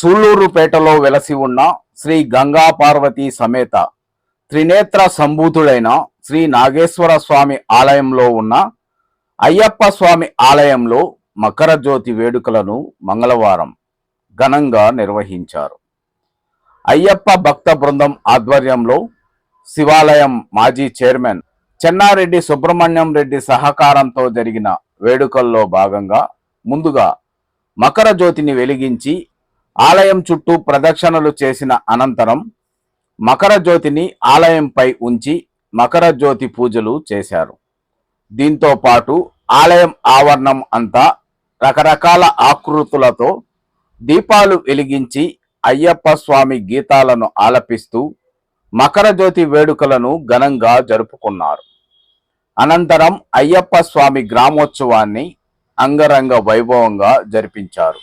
సూళ్ళూరుపేటలో వెలసి ఉన్న శ్రీ గంగా పార్వతి సమేత త్రినేత్ర సంభూతుడైన శ్రీ నాగేశ్వర స్వామి ఆలయంలో ఉన్న అయ్యప్ప స్వామి ఆలయంలో మకర జ్యోతి వేడుకలను మంగళవారం ఘనంగా నిర్వహించారు. అయ్యప్ప భక్త బృందం ఆధ్వర్యంలో శివాలయం మాజీ చైర్మన్ చెన్నారెడ్డి సుబ్రహ్మణ్యం రెడ్డి సహకారంతో జరిగిన వేడుకల్లో భాగంగా ముందుగా మకర జ్యోతిని వెలిగించి ఆలయం చుట్టూ ప్రదక్షిణలు చేసిన అనంతరం మకర జ్యోతిని ఆలయంపై ఉంచి మకర జ్యోతి పూజలు చేశారు. దీంతో పాటు ఆలయం ఆవరణం అంతా రకరకాల ఆకృతులతో దీపాలు వెలిగించి అయ్యప్ప స్వామి గీతాలను ఆలపిస్తూ మకర జ్యోతి వేడుకలను ఘనంగా జరుపుకున్నారు. అనంతరం అయ్యప్ప స్వామి గ్రామోత్సవాన్ని అంగరంగ వైభవంగా జరిపించారు.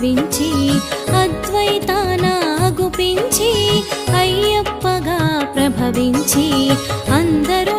ప్రభవించి అద్వైతానాగుపించి అయ్యప్పగా ప్రభవించి అందరూ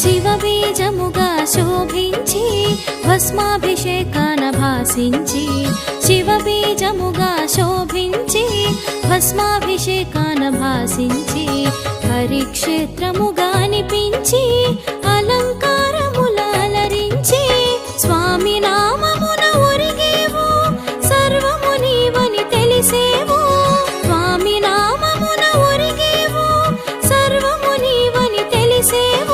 శివబీజముగా శోభించి భస్మాభిషేకాన భాసించి శివబీజముగా శోభించి భస్మాభిషేకాన భాసించి హరిక్షేత్రముగా అనిపించి అలంకారములాలరించి స్వామి నామమున ఒరిగేవు సర్వము నీవని తెలిసేవు స్వామి నామమున ఒరిగేవు సర్వము నీవని తెలిసేవు.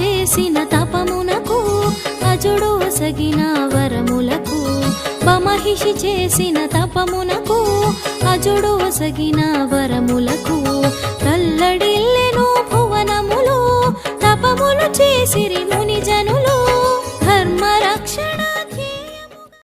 చేసిన తపమునకు అజుడు ఒసగిన వరములకు. బమహిషి చేసిన తపమునకు అజుడు ఒసగిన వరములకు.